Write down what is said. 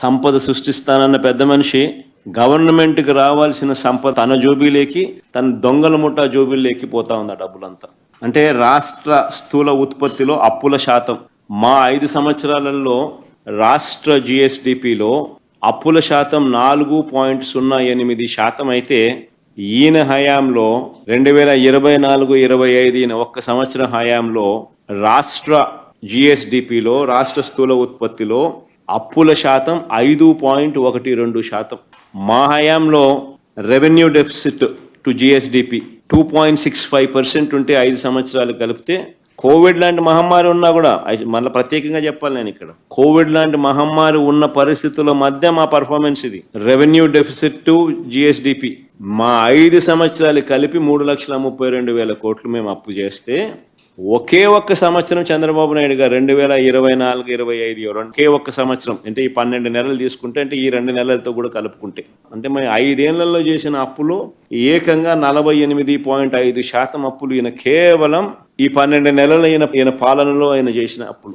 సంపద సృష్టిస్తానన్న పెద్ద మనిషి గవర్నమెంట్కి రావాల్సిన సంపద తన జోబీలేకి తన దొంగల ముఠా జోబీలేకి పోతా ఉంది ఆ డబ్బులంతా. అంటే రాష్ట్ర స్థూల ఉత్పత్తిలో అప్పుల శాతం. మా ఐదు సంవత్సరాలలో రాష్ట్ర జిఎస్డిపిలో అప్పుల శాతం నాలుగు పాయింట్ సున్నా ఎనిమిది శాతం అయితే ఈయన హయాంలో రెండు వేల ఇరవై నాలుగు ఇరవై ఐదు ఈయన ఒక్క సంవత్సరం హయాంలో రాష్ట్ర జిఎస్డిపిలో రాష్ట్ర స్థూల ఉత్పత్తిలో అప్పుల శాతం ఐదు పాయింట్ ఒకటి రెండు శాతం. మా హయాంలో revenue deficit to GSDP two point six five percent ఉంటే ఐదు సంవత్సరాలు కలిపితే కోవిడ్ లాంటి మహమ్మారి ఉన్నా కూడా మళ్ళీ ప్రత్యేకంగా చెప్పాలి నేను ఇక్కడ. కోవిడ్ లాంటి మహమ్మారి ఉన్న పరిస్థితుల మధ్య మా పర్ఫార్మెన్స్ ఇది. Revenue deficit to GSDP. మా ఐదు సంవత్సరాలు కలిపి మూడు లక్షల ముప్పై రెండు వేల కోట్లు మేము అప్పు చేస్తే ఒకే ఒక్క సంవత్సరం చంద్రబాబు నాయుడు గారు రెండు వేల ఇరవై నాలుగు ఇరవై ఐదు ఒకే ఒక్క సంవత్సరం. అంటే ఈ పన్నెండు నెలలు తీసుకుంటే అంటే ఈ రెండు నెలలతో కూడా కలుపుకుంటే. అంటే మరి ఐదేళ్ళలో చేసిన అప్పులు ఏకంగా నలభై ఎనిమిది పాయింట్ ఐదు శాతం అప్పులు ఈయన కేవలం ఈ పన్నెండు నెలలు ఈయన ఈయన పాలనలో ఆయన చేసిన అప్పులు.